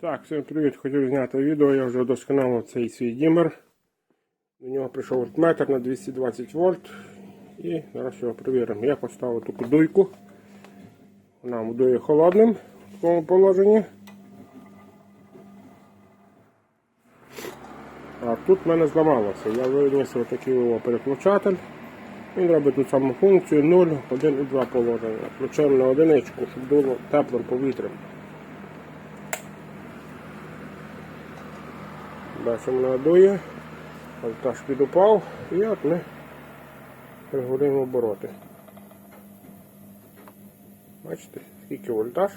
Так, всім привіт, хотів зняти відео, я вже вдосконалив цей свій дімер. До нього прийшов вольтметр на 220 вольт. І зараз його перевіримо. Я поставив таку дуйку. Вона дує холодним в такому положенні. А тут в мене зламалося. Я виніс отакий переключатель. Він робить ту саму функцію 0, 1 і 2 положення. Включаємо на одиничку, щоб дуло теплим повітрям. Бачимо, надує, вольтаж підупав і от ми регулюємо обороти. Бачите, скільки вольтаж,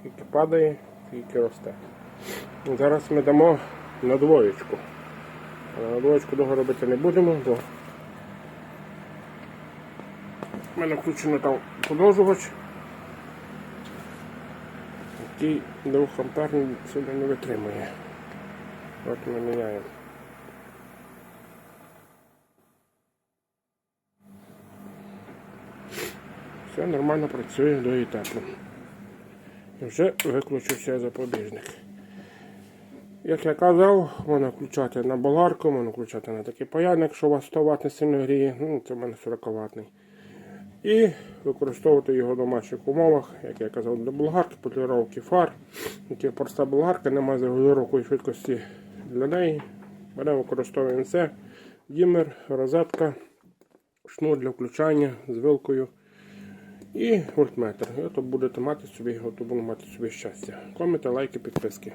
скільки падає, скільки росте. Зараз ми дамо на двоєчку. На двоєчку довго робити не будемо, бо в мене включено там подовжувач який 2 амперний сюди не витримує. От ми міняємо. Все нормально працює до тепло. І вже виключився запобіжник. Як я казав, можна включати на болгарку, можна включати на такий паяльник, якщо у вас 100 Вт не сильно гріє, ну це в мене 40 ватний. І використовувати його в домашніх умовах, як я казав, для болгарки, поліровки фар. Яке проста болгарка, немає регулювання швидкості для неї. Беремо, використовуємо це. Дімер, розетка, шнур для включання з вилкою і вольтметр. І от будете мати собі, от будемо мати собі щастя. Коменти, лайки, підписки.